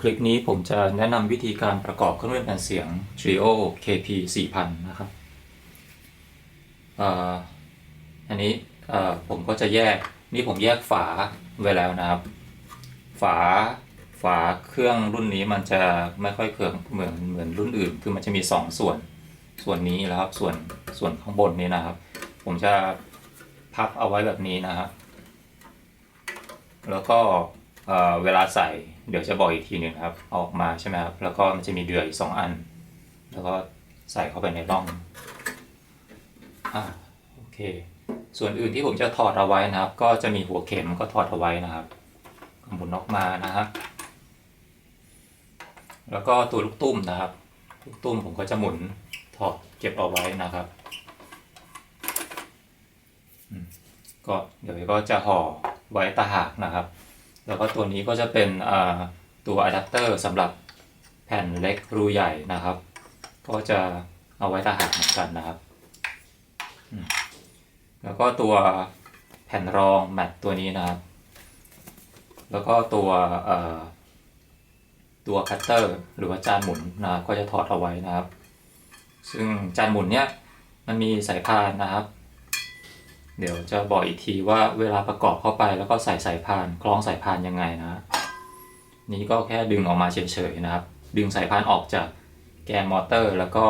คลิปนี้ผมจะแนะนำวิธีการประกอบเครื่องเล่นแผ่นเสียง Trio KP 4000 นะครับอันนี้ผมก็จะแยกนี่ผมแยกฝาไว้แล้วนะครับ ฝาฝาเครื่องรุ่นนี้มันจะไม่ค่อยเคืองเหมือนเหมือนรุ่นอื่น คือมันจะมี 2ส่วนส่วนนี้แล้วครับส่วนส่วนข้างบนนี้นะครับ ผมจะพับเอาไว้แบบนี้นะครับ แล้วก็เอ่อเวลาใส่ เดี๋ยวจะบอกอีกทีหนึ่งครับออกมาใช่ไหมครับแล้วก็มันจะมีเดือยสองอัน แล้วก็ใส่เข้าไปในร่องอ่าโอเค ส่วนอื่นที่ผมจะถอดเอาไว้นะครับ ก็จะมีหัวเข็มก็ถอดเอาไว้นะครับหมุนออกมานะครับแล้วก็ตัวลูกตุ้มนะครับ ลูกตุ้มผมก็จะหมุนถอดเก็บเอาไว้นะครับอืมก็เดี๋ยวก็จะห่อไว้ตาหากนะครับ แล้วก็ตัวนี้ก็จะเป็นตัวอะแดปเตอร์สำหรับแผ่นเล็กรูใหญ่นะครับ ก็จะเอาไว้ตาหากเหมือนกันนะครับแล้วก็ตัวแผ่นรองแมตตัวนี้นะครับ แล้วก็ตัวตัวคัตเตอร์หรือว่าจานหมุนนะครับก็จะถอดเอาไว้นะครับ ซึ่งจานหมุนเนี้ยมันมีสายพานนะครับ เดี๋ยวจะบอกอีกทีว่าเวลาประกอบเข้าไปแล้วก็ใส่สายพานคล้องสายพานยังไงนะ นี่ก็แค่ดึงออกมาเฉยๆนะครับ ดึงสายพานออกจากแกนมอเตอร์ แล้วก็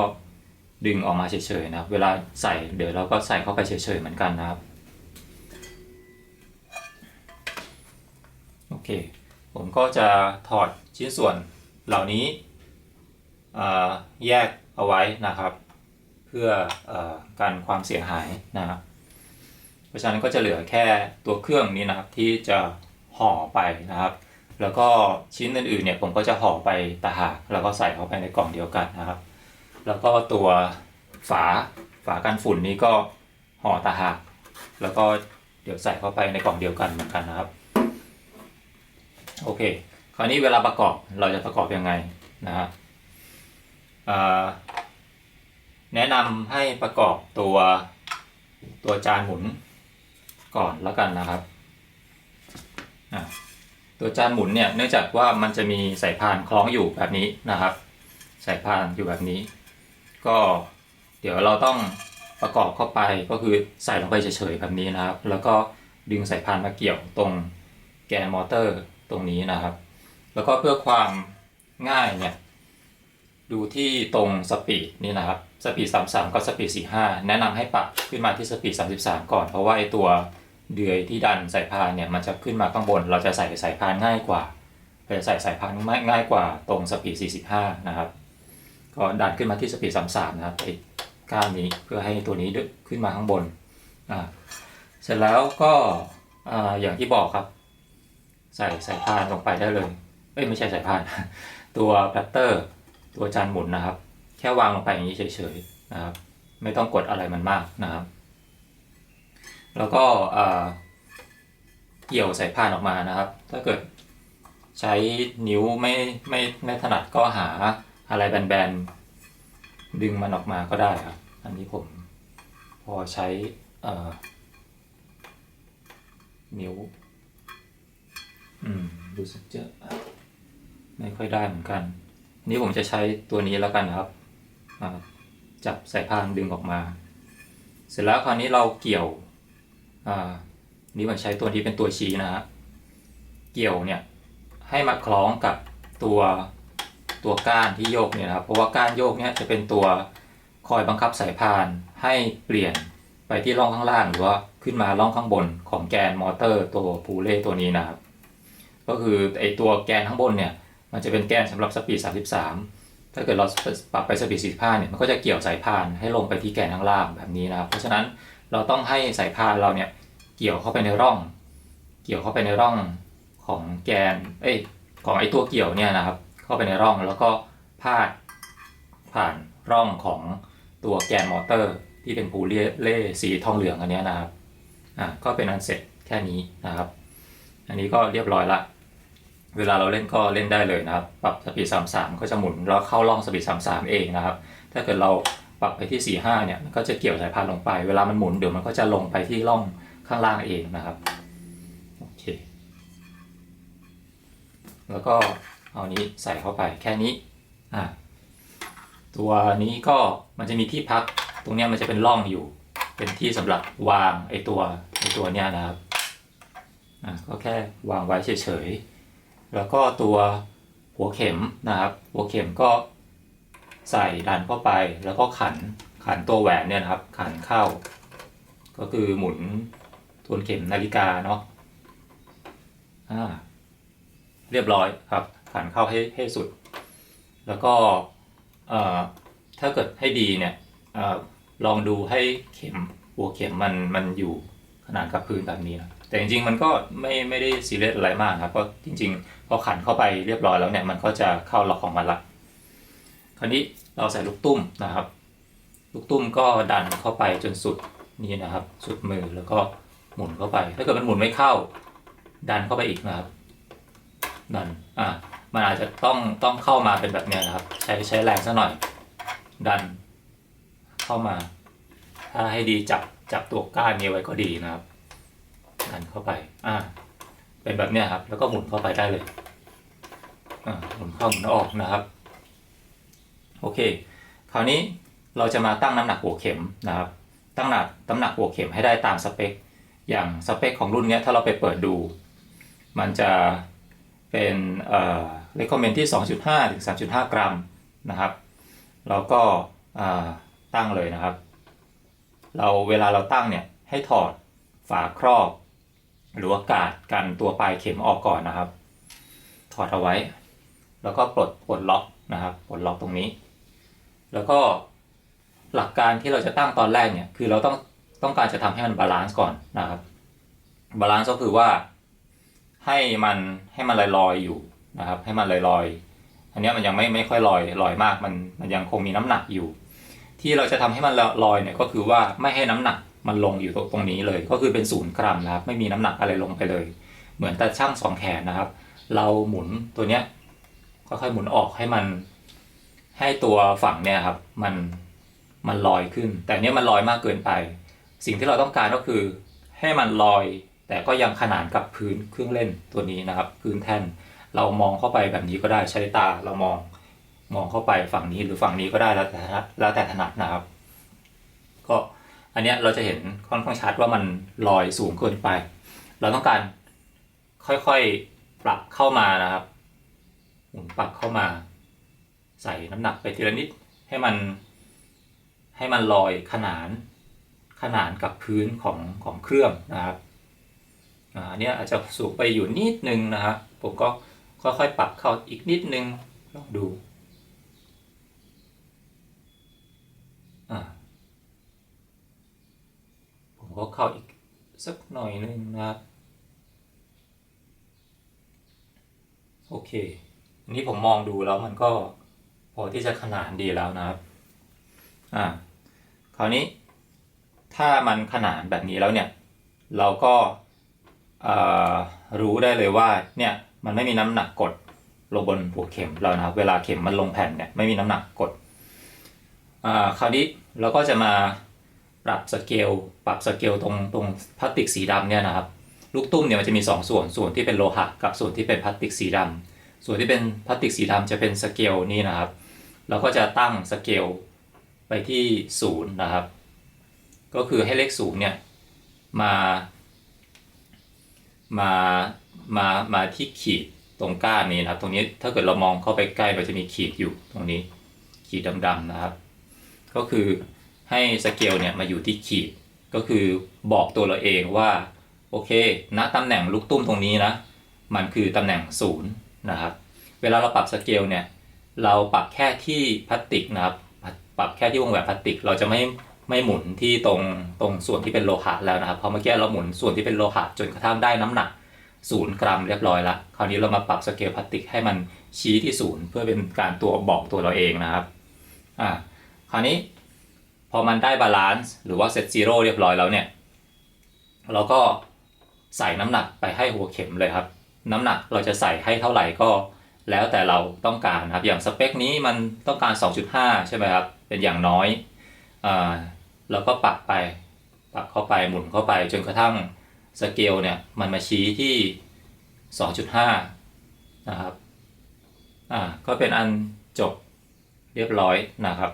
ดึงออกมาเฉยๆนะครับ เวลาใส่เดี๋ยวเราก็ใส่เข้าไปเฉยๆเหมือนกันนะครับโอเค ผมก็จะถอดชิ้นส่วนเหล่านี้แยกเอาไว้นะครับ เพื่ออการความเสียหายนะครับ ราะฉะนั้นก็จะเหลือแค่ตัวเครื่องนี้นะครับที่จะห่อไปนะครับ แล้วก็ชิ้นอื่นๆเนี่ยผมก็จะห่อไปตาหากแล้วก็ใส่เข้าไปในกล่องเดียวกันนะครับ แล้วก็ตัวฝาฝากันฝุ่นนี้ก็ห่อตาหากแล้วก็เดี๋ยวใส่เข้าไปในกล่องเดียวกันเหมือนกันนะครับโอเค คราวนี้เวลาประกอบเราจะประกอบยังไงนะครับแนะนำให้ประกอบตัวตัวจานหมุน ก่อนแล้วกันนะครับ ตัวจานหมุนเนี่ยเนื่องจากว่ามันจะมีสายพานคล้องอยู่แบบนี้นะครับ สายพานอยู่แบบนี้ ก็เดี๋ยวเราต้องประกอบเข้าไปก็คือใส่ลงไปเฉยๆแบบนี้นะครับ แล้วก็ดึงสายพานมาเกี่ยวตรงแกนมอเตอร์ตรงนี้นะครับ แล้วก็เพื่อความง่ายเนี่ยดูที่ตรงสปีดนี่นะครับ สปีด33 กับสปีด45 แนะนำให้ปรับขึ้นมาที่สปีด33 ก่อนเพราะว่าไอตัว เดือยที่ดันสายพานเนี่ยมันจะขึ้นมาข้างบน เราจะใส่สายพานง่ายกว่าเราจะใส่สายพานง่ายกว่าตรงสปีด 45 นะครับ ก็ดันขึ้นมาที่สปีด 33 นะครับไอ้ก้านนี้เพื่อให้ตัวนี้ขึ้นมาข้างบนอ่าเสร็จแล้วก็อ่าอย่างที่บอกครับ ใส่สายพานลงไปได้เลยเอ้ยไม่ใช่สายพาน ตัวแพตเตอร์ตัวจานหมุนนะครับ แค่วางลงไปอย่างนี้เฉยๆนะครับ ไม่ต้องกดอะไรมันมากนะครับ แล้วก็เกี่ยวสายพานออกมานะครับ ถ้าเกิดใช้นิ้วไม่ไม่ไม่ถนัดก็หาอะไรแบนๆ ดึงมันออกมาก็ได้ครับ อันนี้ผมพอใช้นิ้ว อืมรู้สึกจะไม่ค่อยได้เหมือนกัน นี่ผมจะใช้ตัวนี้แล้วกันนะครับ จับสายพานดึงออกมา เสร็จแล้วคราวนี้เราเกี่ยว นี่ผมใช้ตัวนี้เป็นตัวชี้นะฮะเกี่ยวเนี่ยให้มาคล้องกับตัวตัวก้านที่โยกเนี่ยนะครับเพราะว่าก้านโยกเนี่ยจะเป็นตัวคอยบังคับสายพานให้เปลี่ยนไปที่ร่องข้างล่างหรือว่าขึ้นมาร่องข้างบนของแกนมอเตอร์ตัวพูเล่ตัวนี้นะครับก็คือไอตัวแกนข้างบนเนี่ยมันจะเป็นแกนสำหรับสปีด 33 ถ้าเกิดเราปรับไปสปีด 45 เนี่ยมันก็จะเกี่ยวสายพานให้ลงไปที่แกนข้างล่างแบบนี้นะครับเพราะฉะนั้น เราต้องให้สายพานเราเนี่ยเกี่ยวเข้าไปในร่อง เกี่ยวเข้าไปในร่องของแกน เอ้ย ของไอตัวเกี่ยวเนี่ยนะครับ เข้าไปในร่องแล้วก็พาดผ่านร่องของตัวแกนมอเตอร์ ที่เป็นพูเล่เล่สีทองเหลืองอันนี้นะครับ อะก็เป็นอันเสร็จแค่นี้นะครับ อันนี้ก็เรียบร้อยละ เวลาเราเล่นก็เล่นได้เลยนะครับ ปรับสปีด33ก็จะหมุนแล้วเข้าร่องสปีด33เองนะครับ ถ้าเกิดเรา ปรับไปที่ 45 เนี่ยมันก็จะเกี่ยวสายพานลงไป เวลามันหมุนเดี๋ยวมันก็จะลงไปที่ร่องข้างล่างเองนะครับโอเคแล้วก็เอานี้ใส่เข้าไปแค่นี้อะตัวนี้ก็มันจะมีที่พักตรงเนี้ยมันจะเป็นร่องอยู่ เป็นที่สำหรับวางไอตัวไอตัวเนี้ยนะครับอะก็แค่วางไว้เฉยๆแล้วก็ตัวหัวเข็มนะครับ หัวเข็มก็ ใส่ดันเข้าไปแล้วก็ขันขันตัวแหวนเนี่ยนะครับ ขันเข้า ก็คือหมุนทวนเข็มนาฬิกาเนาะอ่าเรียบร้อยครับ ขันเข้าให้ให้สุด แล้วก็เอ่อถ้าเกิดให้ดีเนี่ยเออลองดูให้เข็มหัวเข็มมันมันอยู่ขนานกับพื้นแบบนี้นะแต่จริงๆมันก็ไม่ไม่ได้ซีเรียสอะไรมากครับเพราะจริงๆพอขันเข้าไปเรียบร้อยแล้วเนี่ยมันก็จะเข้าล็อกของมันละ คราวนี้เราใส่ลูกตุ้มนะครับ ลูกตุ้มก็ดันเข้าไปจนสุดนี่นะครับ สุดมือแล้วก็หมุนเข้าไป ถ้าเกิดมันหมุนไม่เข้า ดันเข้าไปอีกนะครับดันอ่ามันอาจจะต้องต้องเข้ามาเป็นแบบนี้นะครับ ใช้ใช้แรงสักหน่อย ดัน เข้ามา ถ้าให้ดีจับจับตัวก้านนี้ไว้ก็ดีนะครับ ดันเข้าไปอ่าเป็นแบบนี้ครับ แล้วก็หมุนเข้าไปได้เลยอ่าหมุนเข้าหมุนออกนะครับ โอเค คราวนี้เราจะมาตั้งน้ำหนักหัวเข็มนะครับ ตั้งหนักน้ำหนักหัวเข็มให้ได้ตามสเปค อย่างสเปคของรุ่นนี้ถ้าเราไปเปิดดู มันจะเป็นเอ่อ recommend ที่ 2.5 ถึง 3.5 กรัมนะครับ แล้วก็ตั้งเลยนะครับ เราเวลาเราตั้งเนี่ยให้ถอดฝาครอบ หรือว่ากาดกันตัวปลายเข็มออกก่อนนะครับ ถอดเอาไว้ แล้วก็ปลดปลดล็อกนะครับ ปลดล็อกตรงนี้ แล้วก็หลักการที่เราจะตั้งตอนแรกเนี่ยคือเราต้องต้องการจะทำให้มันบาลานซ์ก่อนนะครับบาลานซ์ก็คือว่าให้มันให้มันลอยลอยอยู่นะครับ ให้มันลอยลอยอันนี้มันยังไม่ไม่ค่อยลอยลอยมากมันมันยังคงมีน้ำหนักอยู่ ที่เราจะทำให้มันลอยเนี่ยก็คือว่าไม่ให้น้ำหนักมันลงอยู่ตรงนี้เลย ก็คือเป็นศูนย์กรัมนะครับ ไม่มีน้ำหนักอะไรลงไปเลย เหมือนต่ช่างสองแขนนะครับ เราหมุนตัวเนี้ยค่อยๆหมุนออกให้มัน ให้ตัวฝั่งเนี่ยครับมันมันลอยขึ้น แต่เนี้ยมันลอยมากเกินไป สิ่งที่เราต้องการก็คือให้มันลอย แต่ก็ยังขนานกับพื้นเครื่องเล่นตัวนี้นะครับ พื้นแท่นเรามองเข้าไปแบบนี้ก็ได้ใช้ตาเรามองมองเข้าไปฝั่งนี้หรือฝั่งนี้ก็ได้แล้วแต่แล้วแต่ถนัดนะครับ ก็อันเนี้ยเราจะเห็นค่อนข้างชัดว่ามันลอยสูงเกินไป เราต้องการค่อยๆปรับเข้ามานะครับหมุนปรับเข้ามา ใส่น้ำหนักไปทีละนิดให้มันให้มันลอยขนานขนานกับพื้นของของเครื่องนะครับอ่าอันเนี้ยอาจจะสูงไปอยู่นิดนึงนะครับผมก็ค่อยๆปรับเข้าอีกนิดนึงลองดูอ่าผมก็เข้าอีกสักหน่อยนึงนะครับโอเค อันนี้ผมมองดูแล้วมันก็ พอที่จะขนานดีแล้วนะครับ อ่า คราวนี้ถ้ามันขนานแบบนี้แล้วเนี่ย เราก็รู้ได้เลยว่าเนี่ยมันไม่มีน้ำหนักกดลงบนหัวเข็มเรานะครับ เวลาเข็มมันลงแผ่นเนี่ยไม่มีน้ำหนักกดอ่าคราวนี้เราก็จะมาปรับสเกลปรับสเกลตรงตรงพลาสติกสีดำเนี่ยนะครับ ลูกตุ้มเนี่ยมันจะมี 2 ส่วนส่วนที่เป็นโลหะกับส่วนที่เป็นพลาสติกสีดำส่วนที่เป็นพลาสติกสีดำจะเป็นสเกลนี่นะครับ เราก็จะตั้งสเกลไปที่ศูนย์นะครับ ก็คือให้เลขศูนย์เนี่ยมามามามาที่ขีดตรงก้านนี้นะครับ ตรงนี้ถ้าเกิดเรามองเข้าไปใกล้มันจะมีขีดอยู่ตรงนี้ขีดดำๆนะครับ ก็คือให้สเกลเนี่ยมาอยู่ที่ขีดก็คือบอกตัวเราเองว่า โอเคณตำแหน่งลูกตุ้มตรงนี้นะ มันคือตำแหน่งศูนย์นะครับ เวลาเราปรับสเกลเนี่ย เราปรับแค่ที่พลาสติกนะครับ ปรับแค่ที่วงแหวนพลาสติก เราจะไม่ไม่หมุนที่ตรงตรงส่วนที่เป็นโลหะแล้วนะครับ เพราะเมื่อกี้เราหมุนส่วนที่เป็นโลหะจนกระทั่งได้น้ำหนักศูนย์กรัมเรียบร้อยละคราวนี้เรามาปรับสเกลพลาสติกให้มันชี้ที่ศูนย์เพื่อเป็นการตัวบอกตัวเราเองนะครับอ่าคราวนี้พอมันได้บาลานซ์หรือว่าเซตซีโร่เรียบร้อยแล้วเนี่ยเราก็ใส่น้ำหนักไปให้หัวเข็มเลยครับ น้ำหนักเราจะใส่ให้เท่าไหร่ก็ แล้วแต่เราต้องการนะครับอย่างสเปคนี้มันต้องการ 2.5 ใช่ไหมครับ เป็นอย่างน้อยอ่าเราก็ปรับไปปรับเข้าไปหมุนเข้าไปจนกระทั่งสเกลเนี่ยมันมาชี้ที่ 2.5 นะครับอ่าก็เป็นอันจบเรียบร้อยนะครับ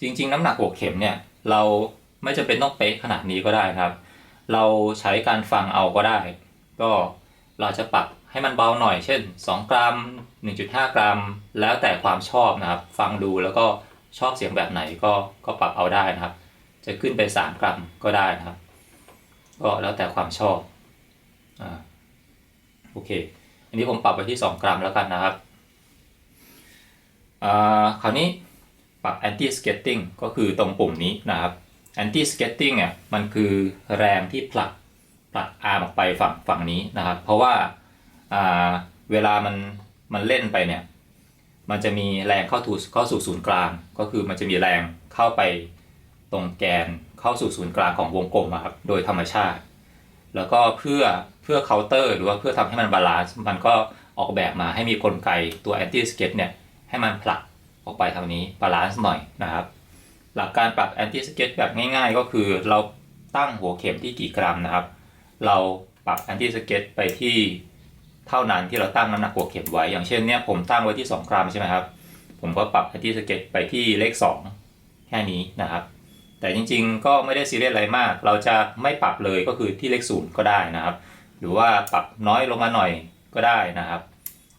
จริง ๆ น้ำหนักหัวเข็มเนี่ยเราไม่จำเป็นต้องเป๊ะขนาดนี้ก็ได้ครับ เราใช้การฟังเอาก็ได้ ก็เราจะปรับ ให้มันเบาหน่อยเช่น 2 กรัม 1.5 กรัม แล้วแต่ความชอบนะครับ ฟังดูแล้วก็ชอบเสียงแบบไหนก็ก็ปรับเอาได้นะครับ จะขึ้นไป 3 กรัมก็ได้นะครับ ก็แล้วแต่ความชอบอ่าโอเค อันนี้ผมปรับไปที่ 2 กรัมแล้วกันนะครับอ่าคราวนี้ปรับ anti skating ก็คือตรงปุ่มนี้นะครับ anti skating เนี่ยมันคือแรงที่ผลักผลักอาร์มออกไปฝั่งฝั่งนี้นะครับ เพราะว่า อ่าเวลามันมันเล่นไปเนี่ย มันจะมีแรงเข้าถูเข้าสู่ศูนย์กลาง ก็คือมันจะมีแรงเข้าไปตรงแกนเข้าสู่ศูนย์กลางของวงกลมครับโดยธรรมชาติ แล้วก็เพื่อเพื่อเคาน์เตอร์หรือว่าเพื่อทำให้มันบาลานซ์มันก็ออกแบบมาให้มีกลไกตัว anti skate เนี่ยให้มันผลักออกไปทางนี้บาลานซ์หน่อยนะครับ หลักการปรับ anti skate แบบง่ายๆ ก็คือเราตั้งหัวเข็มที่กี่กรัมนะครับ เราปรับ anti skate ไปที่ เท่านั้นที่เราตั้งน้ำหนักหัวเข็มไว้ อย่างเช่นเนี่ยผมตั้งไว้ที่ 2 กรัมใช่ไหมครับ ผมก็ปรับ anti skate ไปที่เลข 2 แค่นี้นะครับ แต่จริงๆ ก็ไม่ได้ซีเรียสอะไรมาก เราจะไม่ปรับเลยก็คือที่เลขศูนย์ก็ได้นะครับ หรือว่าปรับน้อยลงมาหน่อยก็ได้นะครับ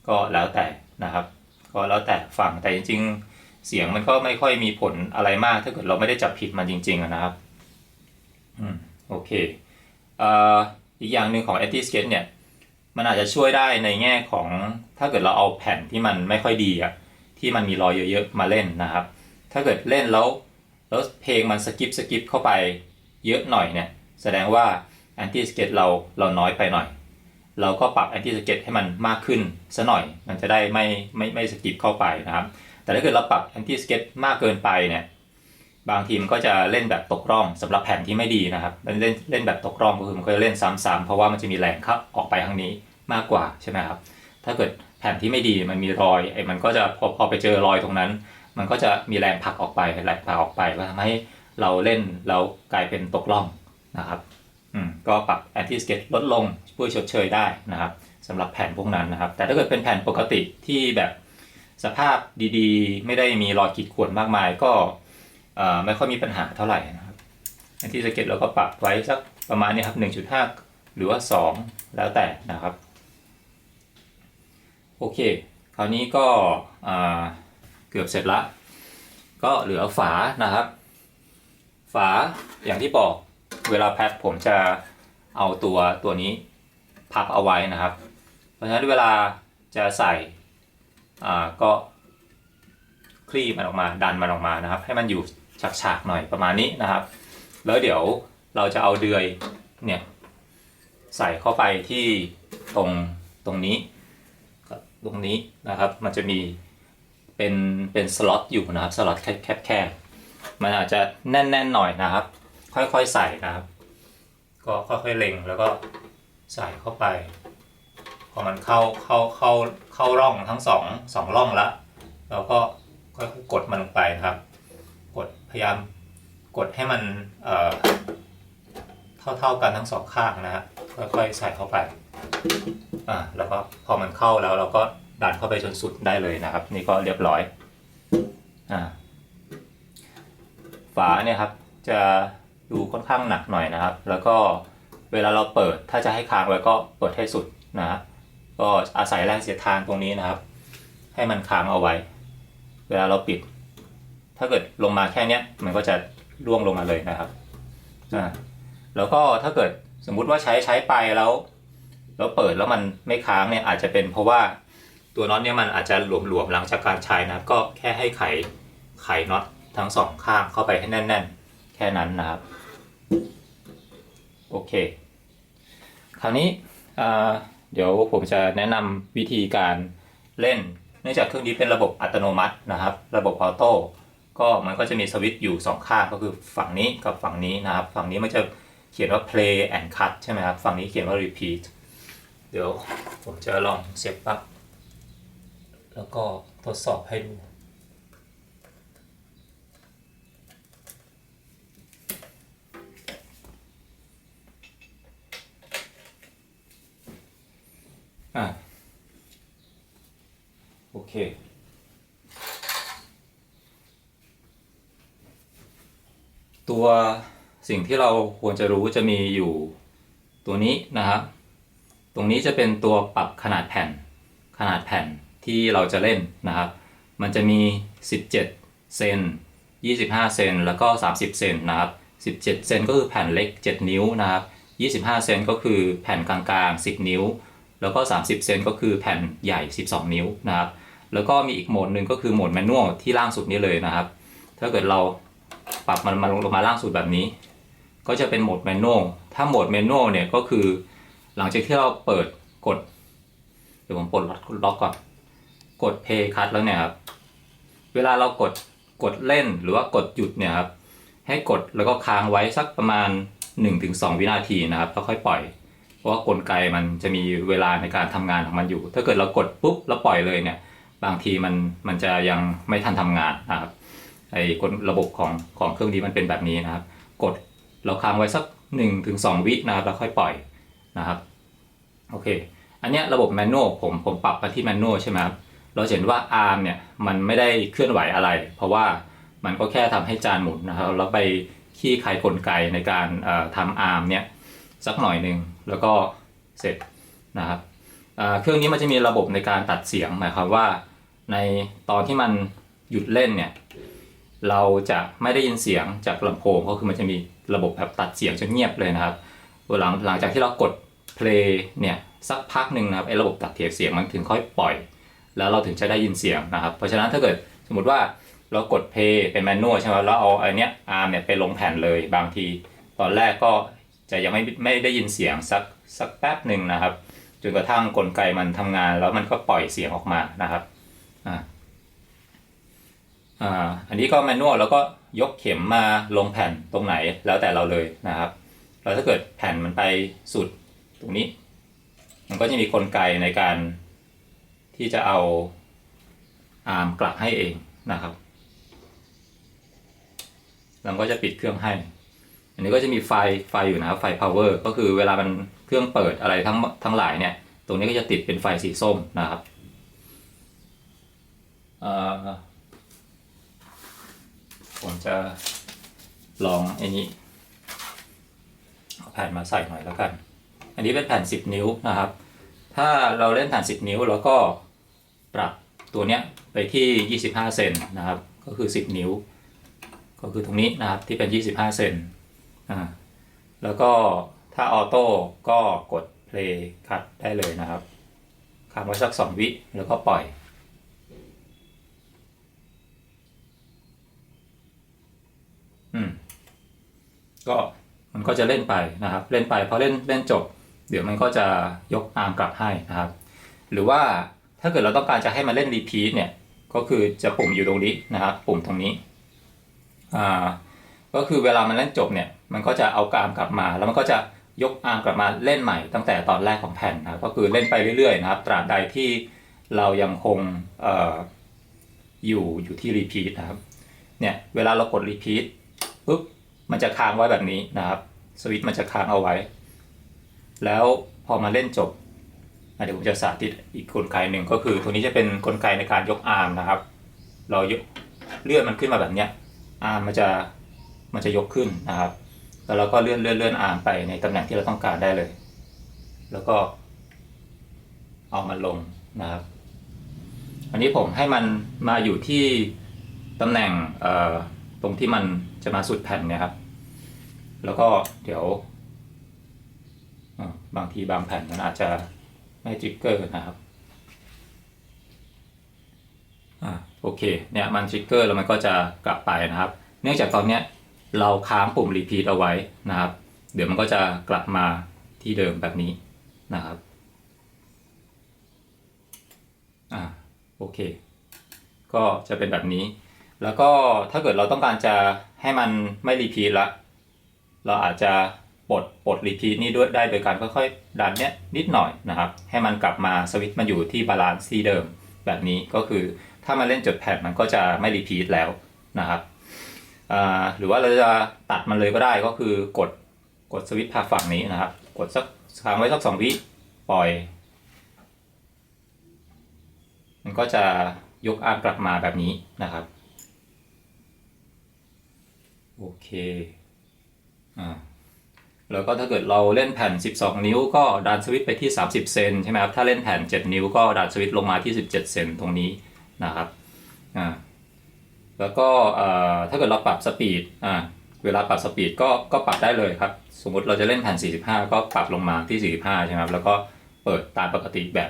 ก็แล้วแต่นะครับ ก็แล้วแต่ฟังแต่จริงๆ เสียงมันก็ไม่ค่อยมีผลอะไรมาก ถ้าเกิดเราไม่ได้จับผิดมันจริง ๆนะครับอืมโอเคอ่ออีกอย่างหนึ่งของ anti skate เนี่ย มันอาจจะช่วยได้ในแง่ของถ้าเกิดเราเอาแผ่นที่มันไม่ค่อยดีอะที่มันมีรอยเยอะๆมาเล่นนะครับ ถ้าเกิดเล่นแล้วแล้วเพลงมันสกิปสกิปเข้าไปเยอะหน่อยเนี่ย แสดงว่า anti skate เราเราน้อยไปหน่อย เราก็ปรับ anti skate ให้มันมากขึ้นซะหน่อย มันจะได้ไม่ไม่ไม่สกิปเข้าไปนะครับ แต่ถ้าเกิดเราปรับ anti skate มากเกินไปเนี่ย บางทีมก็จะเล่นแบบตกร่องสำหรับแผ่นที่ไม่ดีนะครับเล่นเล่นแบบตกร่องก็คือมันก็จะเล่นซ้ำๆเพราะว่ามันจะมีแรงเข้าออกไปทางนี้มากกว่าใช่ไหมครับถ้าเกิดแผ่นที่ไม่ดีมันมีรอยไอ้มันก็จะพอพอไปเจอรอยตรงนั้น มันก็จะมีแรงผลักออกไปแรงผลักออกไปก็ทำให้เราเล่นแล้วกลายเป็นตกร่องนะครับอืมก็ปรับ anti skate ลดลงช่วยชดเชยได้นะครับสำหรับแผ่นพวกนั้นนะครับ แต่ถ้าเกิดเป็นแผ่นปกติที่แบบสภาพดีๆ ไม่ได้มีรอยขีดข่วนมากมายก็ ไม่ค่อยมีปัญหาเท่าไหร่นะครับ anti skate เราก็ปรับไว้สักประมาณนี้ครับ 1.5 หรือว่า 2 แล้วแต่นะครับ โอเค คราวนี้ก็เกือบเสร็จละ ก็เหลือฝานะครับ ฝาอย่างที่บอกเวลาแพ็คผมจะเอาตัวตัวนี้พับเอาไว้นะครับ เพราะฉะนั้นเวลาจะใส่ก็คลี่มันออกมาดันมันออกมานะครับ ให้มันอยู่ ฉากๆหน่อยประมาณนี้นะครับ แล้วเดี๋ยวเราจะเอาเดือยเนี่ยใส่เข้าไปที่ตรงตรงนี้ตรงนี้นะครับ มันจะมีเป็นเป็นสล็อตอยู่นะครับสล็อตแคบแคบๆมันอาจจะแน่นๆหน่อยนะครับ ค่อยๆใส่นะครับ ก็ค่อยๆเล็งแล้วก็ใส่เข้าไป พอมันเข้าเข้าเข้าเข้าร่องทั้งสองสองร่องละเราก็ค่อยๆกดมันลงไปนะครับ พยายามกดให้มันเอ่อเท่าๆกันทั้งสองข้างนะฮะค่อยๆใส่เข้าไปอ่าแล้วก็พอมันเข้าแล้วเราก็ดันเข้าไปจนสุดได้เลยนะครับ นี่ก็เรียบร้อยอ่าฝาเนี่ยครับจะดูค่อนข้างหนักหน่อยนะครับ แล้วก็เวลาเราเปิดถ้าจะให้ค้างไว้ก็เปิดให้สุดนะฮะก็อาศัยแรงเสียดทานตรงนี้นะครับ ให้มันค้างเอาไว้ เวลาเราปิด ถ้าเกิดลงมาแค่เนี้ยมันก็จะร่วงลงมาเลยนะครับอ่าแล้วก็ถ้าเกิดสมมุติว่าใช้ใช้ไปแล้วแล้วเปิดแล้วมันไม่ค้างเนี่ยอาจจะเป็นเพราะว่าตัวน็อตเนี่ยมันอาจจะหลวมๆหลังจากการใช้นะครับ ก็แค่ให้ไขไขน็อตทั้งสองข้างเข้าไปให้แน่น ๆ แค่นั้นนะครับ โอเค คราวนี้อ่าเดี๋ยวผมจะแนะนำวิธีการเล่น เนื่องจากเครื่องนี้เป็นระบบอัตโนมัตินะครับ ระบบออโต้ ก็มันก็จะมีสวิตช์อยู่สองข้างก็คือฝั่งนี้กับฝั่งนี้นะครับ ฝั่งนี้มันจะเขียนว่า play and cut ใช่ไหมครับ ฝั่งนี้เขียนว่า repeat เดี๋ยวผมจะลองเสียบปลั๊กแล้วก็ทดสอบให้ดูอะโอเค ตัวสิ่งที่เราควรจะรู้จะมีอยู่ตัวนี้นะครับ ตรงนี้จะเป็นตัวปรับขนาดแผ่น ขนาดแผ่นที่เราจะเล่นนะครับ มันจะมี 17 เซน 25 เซน แล้วก็ 30 เซนนะครับ 17 เซนก็คือแผ่นเล็ก 7 นิ้วนะครับ 25 เซนก็คือแผ่นกลางๆ 10 นิ้ว แล้วก็ 30 เซนก็คือแผ่นใหญ่ 12 นิ้วนะครับ แล้วก็มีอีกโหมดหนึ่งก็คือโหมดแมนนวลที่ล่างสุดนี้เลยนะครับ ถ้าเกิดเรา ปรับมันมาลงมาล่างสุดแบบนี้ ก็จะเป็นโหมดแมนนวลถ้าโหมดแมนนวลเนี่ยก็คือ หลังจากที่เราเปิดกดเดี๋ยวผมปลดล็อกก่อนกด play cut แล้วเนี่ยครับเวลาเรากดกดเล่นหรือว่ากดหยุดเนี่ยครับให้กดแล้วก็ค้างไว้สักประมาณ 1-2 วินาทีนะครับแล้วค่อยปล่อย เพราะว่ากลไกมันจะมีเวลาในการทำงานของมันอยู่ ถ้าเกิดเรากดปุ๊บแล้วปล่อยเลยเนี่ยบางทีมันมันจะยังไม่ทันทำงานนะครับ ไอ้กลระบบของของเครื่องนี้มันเป็นแบบนี้นะครับ กดเราค้างไว้สัก1-2ถึง2วินะครับแล้วค่อยปล่อยนะครับโอเค อันเนี้ยระบบแมนนวลผมผมปรับมาที่แมนนวลใช่ไหมครับเราเห็นว่า ARM เนี่ยมันไม่ได้เคลื่อนไหวอะไร เพราะว่ามันก็แค่ทำให้จานหมุนนะครับแล้วไปขี้ไขกลไกในการเอ่อทำ ARM เนี่ยสักหน่อยหนึ่งแล้วก็เสร็จนะครับเครื่องนี้มันจะมีระบบในการตัดเสียงหมายความว่า ในตอนที่มันหยุดเล่นเนี่ย เราจะไม่ได้ยินเสียงจากลำโพงก็คือมันจะมีระบบแบบตัดเสียงจนเงียบเลยนะครับหลังหลังจากที่เรากด play เนี่ยสักพักหนึ่งนะครับไอ้ระบบตัดเทปเสียงมันถึงค่อยปล่อย แล้วเราถึงจะได้ยินเสียงนะครับ เพราะฉะนั้นถ้าเกิดสมมติว่าเรากด play เป็นแมนนวลใช่ไหมแล้วเอาไอ้นี้ย arm เนี่ยไปลงแผ่นเลยบางที ตอนแรกก็จะยังไม่ไม่ได้ยินเสียงสักสักแป๊บหนึ่งนะครับจนกระทั่งกลไกมันทำงานแล้วมันก็ปล่อยเสียงออกมานะครับอ่า อ่าอันนี้ก็แมนนวลแล้วก็ยกเข็มมาลงแผ่นตรงไหนแล้วแต่เราเลยนะครับแล้วถ้าเกิดแผ่นมันไปสุดตรงนี้ มันก็จะมีกลไกในการที่จะเอาอาร์มกลับให้เองนะครับแล้วก็จะปิดเครื่องให้ อันนี้ก็จะมีไฟไฟอยู่นะครับไฟ power ก็คือเวลามันเครื่องเปิดอะไรทั้งทั้งหลายเนี่ย ตรงนี้ก็จะติดเป็นไฟสีส้มนะครับเอ่อ ผมจะลองไอ้นี้เอาแผ่นมาใส่หน่อยแล้วกัน อันนี้เป็นแผ่น 10 นิ้วนะครับ ถ้าเราเล่นแผ่น 10 นิ้วแล้วก็ปรับตัวเนี้ยไปที่ 25 เซนนะครับ ก็คือ 10 นิ้ว ก็คือตรงนี้นะครับที่เป็น 25 เซนอ่าแล้วก็ถ้าออโต้ก็กด play cut ได้เลยนะครับค้างไว้สัก 2 วิแล้วก็ปล่อย อืม ก็มันก็จะเล่นไปนะครับ เล่นไปพอเล่นเล่นจบ เดี๋ยวมันก็จะยกอาร์มกลับให้นะครับ หรือว่าถ้าเกิดเราต้องการจะให้มันเล่นรีพีทเนี่ยก็คือจะปุ่มอยู่ตรงนี้นะครับ ปุ่มตรงนี้อ่าก็คือเวลามันเล่นจบเนี่ยมันก็จะเอาอาร์มกลับมา แล้วมันก็จะยกอาร์มกลับมาเล่นใหม่ตั้งแต่ตอนแรกของแผ่นนะครับ ก็คือเล่นไปเรื่อยๆนะครับ ตราบใดที่เรายังคงเอ่ออยู่อยู่ที่รีพีทนะครับเนี่ยเวลาเรากดรีพีทปุ๊บ มันจะค้างไว้แบบนี้นะครับ สวิตช์มันจะค้างเอาไว้ แล้วพอมาเล่นจบเดี๋ยวผมจะสาธิตอีกกลไกหนึ่งก็คือ ตัวนี้จะเป็นกลไกในการยกอาร์มนะครับ เรายกเลื่อนมันขึ้นมาแบบเนี้ยอาร์มมันจะมันจะยกขึ้นนะครับ แล้วเราก็เลื่อนเลื่อนเลื่อนอาร์มไปในตำแหน่งที่เราต้องการได้เลย แล้วก็เอามันลงนะครับ อันนี้ผมให้มันมาอยู่ที่ตำแหน่งตรงที่มันจะมาสุดแผ่นเนี่ยครับ แล้วก็เดี๋ยวบางทีบางแผ่นมันอาจจะไม่ทริกเกอร์นะครับอ่าโอเคเนี่ยมันทริกเกอร์แล้วมันก็จะกลับไปนะครับ เนื่องจากตอนเนี้ยเราค้างปุ่มรีพีทเอาไว้นะครับ เดี๋ยวมันก็จะกลับมาที่เดิมแบบนี้นะครับอ่าโอเค ก็จะเป็นแบบนี้ แล้วก็ถ้าเกิดเราต้องการจะให้มันไม่รีพีทละ เราอาจจะปลดปลดรีพีทนี่ด้วยได้โดยการค่อยๆดันเนี้ยนิดหน่อยนะครับ ให้มันกลับมาสวิตช์มันอยู่ที่บาลานซ์ที่เดิม แบบนี้ก็คือถ้ามาเล่นจดแผ่นมันก็จะไม่รีพีทแล้วนะครับหรือว่าเราจะตัดมันเลยก็ได้ก็คือกดกดสวิตช์พาฝั่งนี้นะครับ กดสักค้างไว้สักสองวิปล่อย มันก็จะยกอาร์มกลับมาแบบนี้นะครับ โอเค แล้วก็ถ้าเกิดเราเล่นแผ่น 12 นิ้วก็ดันสวิตไปที่ 30 เซนใช่ไหมครับ ถ้าเล่นแผ่น 7 นิ้วก็ดันสวิตลงมาที่ 17 เซนตรงนี้นะครับอ่าแล้วก็ถ้าเกิดเราปรับสปีดอ่าเวลาปรับสปีดก็ก็ปรับได้เลยครับ สมมติเราจะเล่นแผ่น 45 ก็ปรับลงมาที่ 45 ใช่ไหมครับ แล้วก็เปิดตามปกติแบบ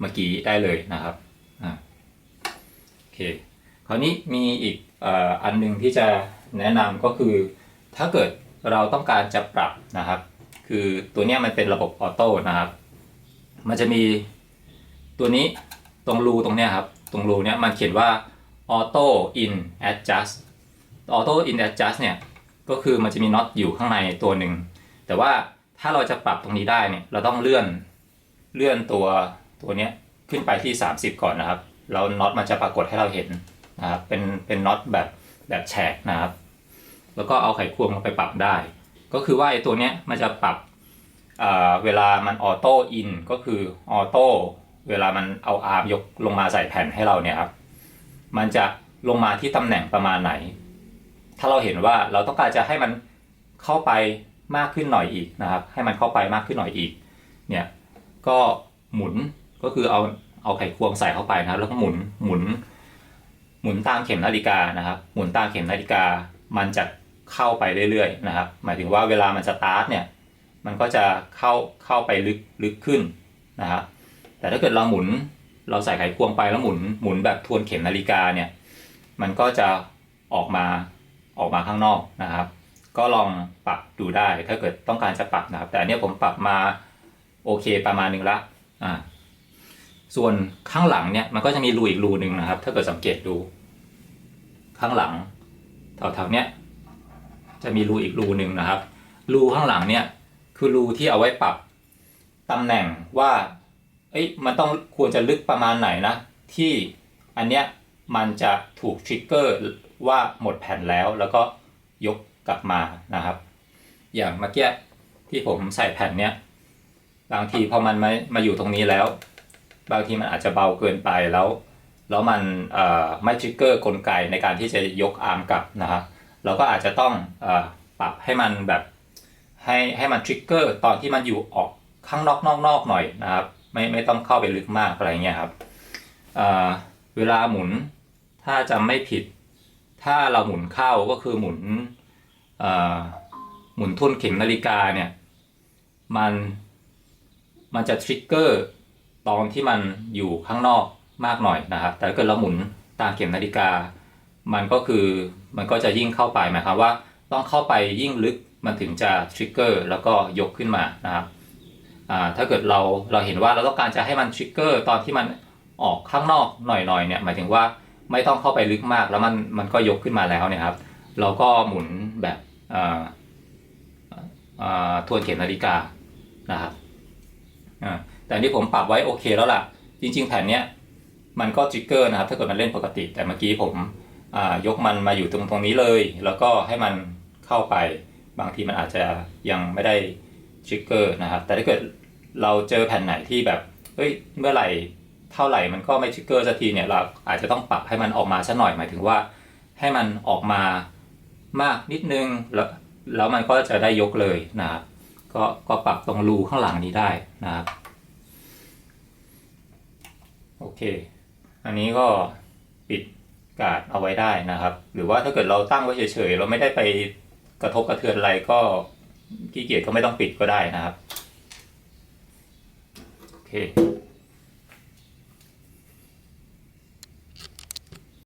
เมื่อกี้ได้เลยนะครับอ่าโอเค คราวนี้มีอีกอ,อันหนึงที่จะแนะนำก็คือถ้าเกิด เราต้องการจะปรับนะครับ คือตัวนี้มันเป็นระบบออโต้นะครับ มันจะมีตัวนี้ตรงรูตรงเนี้ยครับ ตรงรูเนี้ยมันเขียนว่า auto in adjust auto in adjust เนี่ยก็คือมันจะมีน็อตอยู่ข้างในตัวหนึ่ง แต่ว่าถ้าเราจะปรับตรงนี้ได้เนี่ยเราต้องเลื่อนเลื่อนตัวตัวเนี้ยขึ้นไปที่ 30 ก่อนนะครับแล้วน็อตมันจะปรากฏให้เราเห็นนะครับเป็นเป็นน็อตแบบแบบแฉกนะครับ แล้วก็เอาไขควงลงไปปรับได้ ก็คือว่าไอ้ตัวเนี้ยมันจะปรับเอ่อเวลามันออโต้อินก็คือออโต้เวลามันเอาอาร์มยกลงมาใส่แผ่นให้เราเนี่ยครับมันจะลงมาที่ตำแหน่งประมาณไหน ถ้าเราเห็นว่าเราต้องการจะให้มันเข้าไปมากขึ้นหน่อยอีกนะครับ ให้มันเข้าไปมากขึ้นหน่อยอีก เนี่ยก็หมุนก็คือเอาเอาไขควงใส่เข้าไปนะครับ แล้วก็หมุนหมุน หมุนตามเข็มนาฬิกานะครับ หมุนตามเข็มนาฬิกา มันจะ เข้าไปเรื่อยๆนะครับ หมายถึงว่าเวลามันสตาร์ทเนี่ยมันก็จะเข้าเข้าไปลึกลึกขึ้นนะครับแต่ถ้าเกิดเราหมุนเราใส่ไขควงไปแล้วหมุนหมุนแบบทวนเข็มนาฬิกาเนี่ยมันก็จะออกมาออกมาข้างนอกนะครับ ก็ลองปรับดูได้ถ้าเกิดต้องการจะปรับนะครับ แต่อันนี้ผมปรับมาโอเคประมาณนึงละอ่าส่วนข้างหลังเนี่ยมันก็จะมีรูอีกรูหนึ่งนะครับ ถ้าเกิดสังเกตดู ข้างหลังแถวๆเนี้ย จะมีรูอีกรูหนึ่งนะครับ รูข้างหลังเนี่ยคือรูที่เอาไว้ปรับตำแหน่งว่า เอ้ยมันต้องควรจะลึกประมาณไหนนะ ที่อันเนี้ยมันจะถูกทริกเกอร์ว่าหมดแผ่นแล้วแล้วก็ยกกลับมานะครับ อย่างเมื่อกี้ที่ผมใส่แผ่นเนี้ยบางทีพอมันมามาอยู่ตรงนี้แล้ว บางทีมันอาจจะเบาเกินไปแล้ว แล้วมันไม่ทริกเกอร์กลไกในการที่จะยกอาร์มกลับนะครับ เราก็อาจจะต้องอปรับให้มันแบบให้ให้มันทริกเกอร์ตอนที่มันอยู่ออกข้างนอกนอกนอกหน่อยนะครับไม่ไม่ต้องเข้าไปลึกมากอะไรเงี้ยครับเวลาหมุนถ้าจำไม่ผิด ถ้าเราหมุนเข้าก็คือหมุนหมุนทุ่นเข็มนาฬิกาเนี่ยมันมันจะทริกเกอร์ตอนที่มันอยู่ข้างนอกมากหน่อยนะครับแต่ถ้าเกิดเราหมุนตามเข็มนาฬิกา มันก็คือมันก็จะยิ่งเข้าไปหมายความว่า ต้องเข้าไปยิ่งลึกมันถึงจะทริกเกอร์แล้วก็ยกขึ้นมานะครับถ้าเกิดเราเราเห็นว่าเราต้องการจะให้มันทริกเกอร์ตอนที่มันออกข้างนอกหน่อยๆเนี่ยหมายถึงว่าไม่ต้องเข้าไปลึกมากแล้วมันมันก็ยกขึ้นมาแล้วเนี่ยครับเราก็หมุนแบบทวนเข็มนาฬิกานะครับแต่นี่ผมปรับไว้โอเคแล้วล่ะ จริง ๆ แผ่นเนี้ยมันก็ทริกเกอร์นะครับถ้าเกิดมันเล่นปกติ แต่เมื่อกี้ผม ยกมันมาอยู่ตรงตรงนี้เลย แล้วก็ให้มันเข้าไปบางทีมันอาจจะยังไม่ได้ทริกเกอร์นะครับ แต่ถ้าเกิดเราเจอแผ่นไหนที่แบบเฮ้ยเมื่อไหร่เท่าไหร่มันก็ไม่ทริกเกอร์สักทีเนี่ยเราอาจจะต้องปรับให้มันออกมาสักหน่อยหมายถึงว่า ให้มันออกมามากนิดนึงแล้วแล้วมันก็จะได้ยกเลยนะครับก็ก็ปรับตรงรูข้างหลังนี้ได้นะครับโอเค อันนี้ก็ การ์ดเอาไว้ได้นะครับ หรือว่าถ้าเกิดเราตั้งไว้เฉยๆ เราไม่ได้ไปกระทบกระเทือนอะไรก็ขี้เกียจก็ไม่ต้องปิดก็ได้นะครับ โอเค